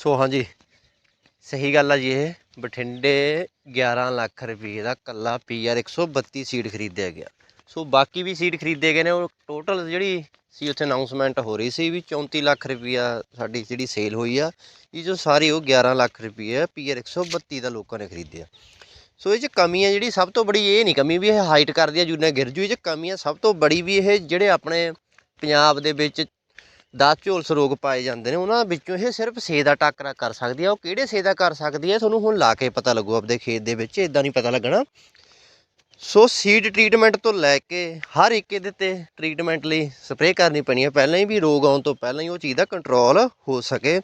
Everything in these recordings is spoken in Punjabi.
ਸੋ ਹਾਂਜੀ, ਸਹੀ ਗੱਲ ਆ ਜੀ ਇਹ। ਬਠਿੰਡੇ 11 ਲੱਖ ਰੁਪਏ ਦਾ ਕੱਲਾ ਪੀਆਰ 132 ਸੀਟ ਖਰੀਦਿਆ ਗਿਆ। ਸੋ ਬਾਕੀ ਵੀ ਸੀਟ ਖਰੀਦੇ ਗਏ ਨੇ, ਉਹ ਟੋਟਲ ਜਿਹੜੀ ਸੀ ਉੱਥੇ ਅਨਾਉਂਸਮੈਂਟ ਹੋ ਰਹੀ ਸੀ ਵੀ 34 ਲੱਖ ਰੁਪਈਆ ਸਾਡੀ ਜਿਹੜੀ ਸੇਲ ਹੋਈ ਆ, ਇਹ ਜੋ ਸਾਰੀ ਉਹ 11 ਲੱਖ ਰੁਪਏ ਪੀਆਰ 132 ਦਾ ਲੋਕਾਂ ਨੇ ਖਰੀਦਿਆ। ਸੋ ਇਹ ਚ ਕਮੀ ਹੈ ਜਿਹੜੀ ਸਭ ਤੋਂ ਬੜੀ ਇਹ ਨਹੀਂ ਕਮੀ ਵੀ ਇਹ ਹਾਈਟ ਕਰਦੀ ਆ, ਜੂਨੇ ਗਿਰ ਜੂ, ਇਹ ਚ ਕਮੀ ਆ ਸਭ ਤੋਂ ਬੜੀ ਵੀ ਇਹ ਜਿਹੜੇ ਆਪਣੇ ਪੰਜਾਬ ਦੇ ਵਿੱਚ 10 ਝੋਲਸ ਰੋਗ ਪਾਏ ਜਾਂਦੇ ਨੇ, ਉਹਨਾਂ ਵਿੱਚੋਂ ਇਹ ਸਿਰਫ ਸੇ ਦਾ ਟਾਕਰਾ ਕਰ ਸਕਦੀ ਆ, ਉਹ ਕਿਹੜੇ ਸੇ ਦਾ ਕਰ ਸਕਦੀ ਆ ਤੁਹਾਨੂੰ ਹੁਣ ਲਾ ਕੇ ਪਤਾ ਲੱਗੂ ਆਪਦੇ ਖੇਤ ਦੇ ਵਿੱਚ ਇਦਾਂ ਨਹੀਂ ਪਤਾ ਲੱਗਣਾ। ਸੋ ਸੀਡ ਟ੍ਰੀਟਮੈਂਟ ਤੋਂ ਲੈ ਕੇ ਹਰ ਇੱਕ ਇਹਦੇ ਤੇ ਟ੍ਰੀਟਮੈਂਟ ਲਈ ਸਪਰੇਅ ਕਰਨੀ ਪੈਣੀ ਹੈ ਪਹਿਲਾਂ ਹੀ ਵੀ ਰੋਗ ਆਉਣ ਤੋਂ ਪਹਿਲਾਂ ਹੀ ਉਹ ਚੀਜ਼ ਦਾ ਕੰਟਰੋਲ ਹੋ ਸਕੇ।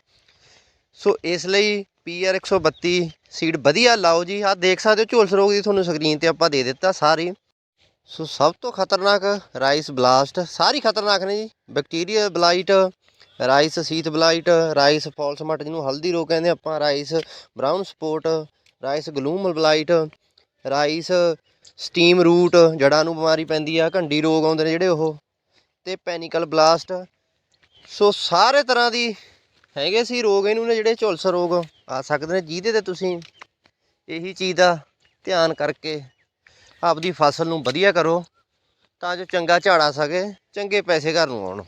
ਸੋ ਇਸ ਲਈ ਪੀਆਰ 132 ਸੀਡ ਵਧੀਆ, ਲਾਓ ਜੀ, ਆਹ ਦੇਖ ਸਕਦੇ ਹੋ ਝੋਲਸ ਰੋਗ ਦੀ ਤੁਹਾਨੂੰ ਸਕਰੀਨ ਤੇ ਆਪਾਂ ਦੇ ਦਿੱਤਾ ਸਾਰੀ। ਸੋ ਸਭ ਤੋਂ ਖਤਰਨਾਕ ਰਾਈਸ ਬਲਾਸਟ, ਸਾਰੀ ਖਤਰਨਾਕ ਨੇ ਜੀ। Bacteria blight, rice sheath blight, rice false smut ਜਿਹਨੂੰ ਹਲਦੀ ਰੋਗ ਕਹਿੰਦੇ ਆਪਾਂ, rice brown spot, rice ਗਲੂਮਲ blight, rice stem root ਜੜਾਂ ਨੂੰ ਬਿਮਾਰੀ ਪੈਂਦੀ ਆ ਘੰਡੀ ਰੋਗ ਆਉਂਦੇ ਨੇ ਜਿਹੜੇ ਉਹ, ਤੇ ਪੈਨਿਕਲ ਬਲਾਸਟ। ਸੋ ਸਾਰੇ ਤਰ੍ਹਾਂ ਦੀ ਹੈਗੇ ਸੀ ਰੋਗ, ਇਹਨੂੰ ਨੇ ਜਿਹੜੇ ਝੁਲਸ ਰੋਗ ਆ ਸਕਦੇ ਨੇ, ਜਿਹਦੇ ਤੇ ਤੁਸੀਂ ਇਹੀ ਚੀਜ਼ ਦਾ ਧਿਆਨ ਕਰਕੇ ਆਪਦੀ ਫਸਲ ਨੂੰ ਵਧੀਆ ਕਰੋ ਤਾਂ ਜੋ ਚੰਗਾ ਝਾੜ ਆ ਸਕੇ, ਚੰਗੇ ਪੈਸੇ ਘਰ ਨੂੰ ਆਉਣ।